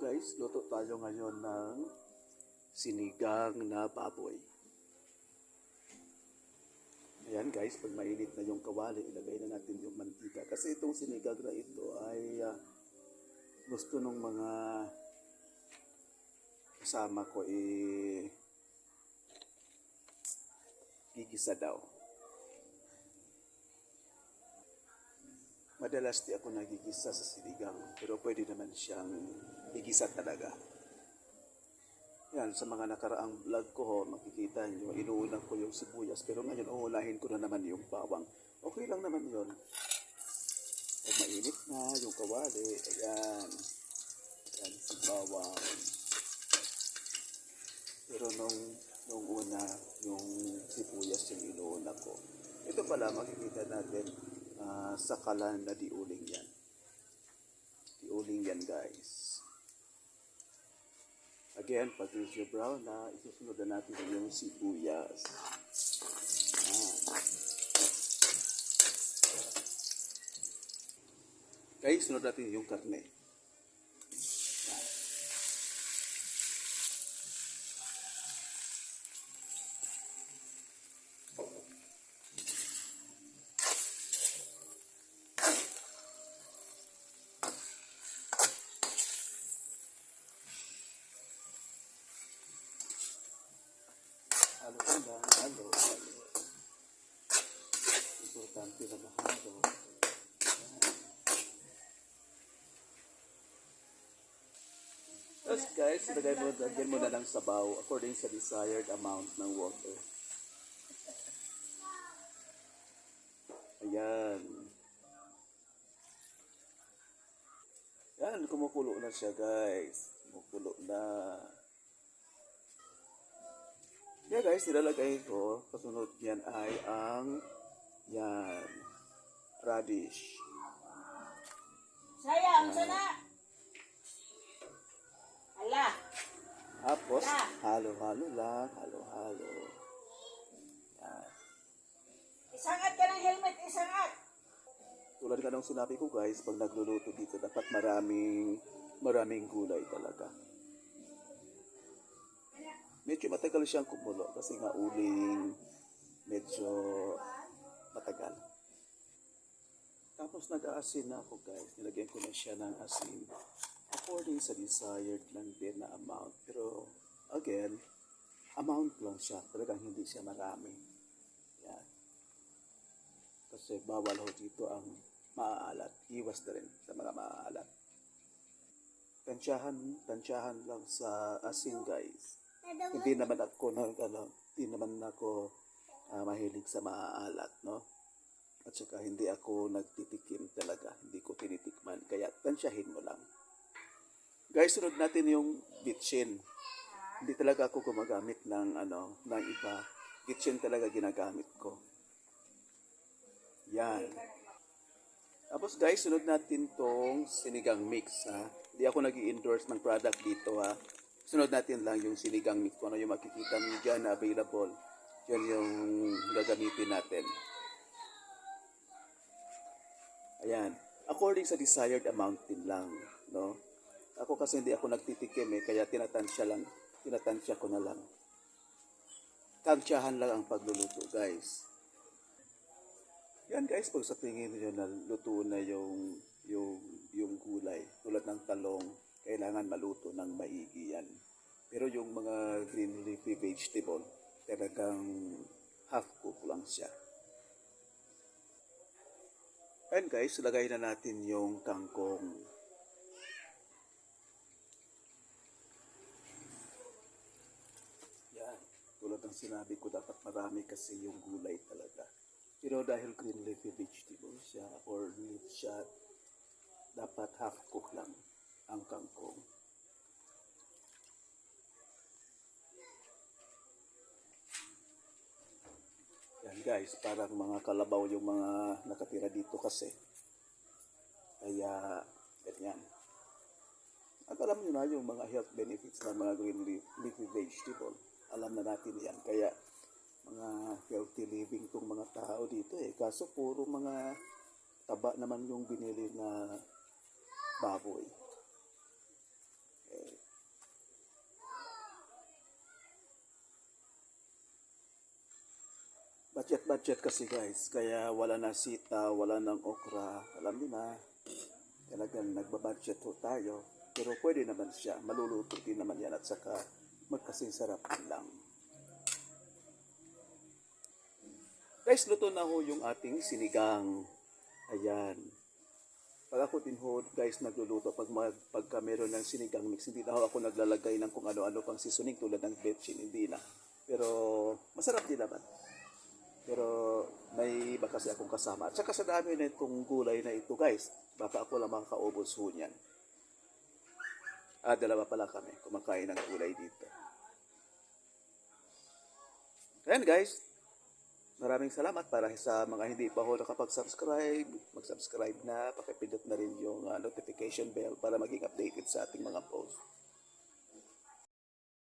guys, luto tayo ngayon ng sinigang na baboy. Ayan guys, pag mainit na yung kawali, ilagay na natin yung mantika. Kasi itong sinigang na ito ay ah, gusto ng mga kasama ko eh gigisa daw. Madalas di ako nagigisa sa sinigang, pero pwede naman siyang igisa talaga. Yan, sa mga nakaraang vlog ko, makikita nyo, inuuna ko yung sibuyas, pero ngayon uunahin ko na naman yung bawang. Okay lang naman yun. Pag mainit na yung kawali, ayan. Ayan, si bawang. Pero nung, nung una, yung sibuyas yung inuuna ko. Ito pala, makikita natin, ah, sa kalan na diuling yan. Diuling yan, guys. Again, medyo brown na, isusunod na natin yung sibuyas. Guys, sunod natin yung karne. Yan. Halo ko lang, halo, halo. Importante na mahalo. Tapos guys, ilagay mo, lagyan mo na lang sabaw according sa desired amount ng water. Ayan. Yan, kumukulo na siya guys. Kumukulo na. Yeah guys, nilalagay ko. Kasunod yan ay ang yan. Radish. Sayang, sana. Ala, Tapos, Ah. Halo-halo lang. Halo-halo. Isangat ka ng helmet, isangat. Tulad ka ng sinabi ko guys, pag nagluluto dito, dapat maraming, maraming gulay talaga. Medyo matagal siyang kumulo kasi nga uling medyo matagal. Tapos nag-aasin na ako guys. Nilagyan ko na siya ng asin. According sa desired lang din na amount. Pero again, amount lang siya. Talagang hindi siya marami. Yan. Kasi bawal ho dito ang maaalat. Iwas na rin sa mga maaalat. Tansyahan, tansyahan lang sa asin guys. Hindi naman ako na ano, hindi naman ako ah, mahilig sa maaalat, no? At saka hindi ako nagtitikim talaga. Hindi ko tinitikman. Kaya tansyahin mo lang. Guys, sunod natin yung bitchin. Hindi talaga ako gumagamit ng ano, ng iba. Bitchin talaga ginagamit ko. Yan. Tapos guys, sunod natin tong sinigang mix ha. Hindi ako nag endorse ng product dito ha. Sunod natin lang yung sinigang mix. Ano yung makikita niyo dyan na available. Yan yung gagamitin natin. Ayan. According sa desired amount din lang. No? Ako kasi hindi ako nagtitikim eh. Kaya tinatansya lang. Tinatansya ko na lang. Tansyahan lang ang pagluluto guys. Yan guys, pag sa tingin niyo na luto na yung yung yung gulay, tulad ng talong, kailangan maluto ng maigi yan. Pero yung mga green leafy vegetable, talagang half cook lang siya. And guys, lagay na natin yung kangkong. Yan. Tulad ng sinabi ko, dapat marami kasi yung gulay talaga. Pero dahil green leafy vegetable siya or leaf siya, dapat half cook lang ang kangkong. Yan guys, parang mga kalabaw yung mga nakatira dito kasi. Kaya, ganyan. At alam nyo na yung mga health benefits ng mga green leaf, leafy vegetable. Alam na natin yan. Kaya mga healthy living tong mga tao dito eh. Kaso puro mga taba naman yung binili na baboy. Eh. Budget-budget kasi guys, kaya wala na sita, wala ng okra, alam niyo na, talagang nagbabudget ho tayo. Pero pwede naman siya, maluluto din naman yan at saka magkasing sarap lang guys luto na ho yung ating sinigang ayan pag ako din ho, guys, nagluluto, pag, mag, pagka meron ng sinigang mix, hindi na ho ako naglalagay ng kung ano-ano pang seasoning tulad ng betchin, hindi na. Pero, masarap din naman. Pero, may iba kasi akong kasama. At saka sa dami na itong gulay na ito, guys, baka ako lang makakaubos ho niyan. Ah, dalawa pala kami, kumakain ng gulay dito. Ayan, guys. Maraming salamat para sa mga hindi pa ho nakapag-subscribe. Mag-subscribe na, pakipindot na rin yung ah, notification bell para maging updated sa ating mga post.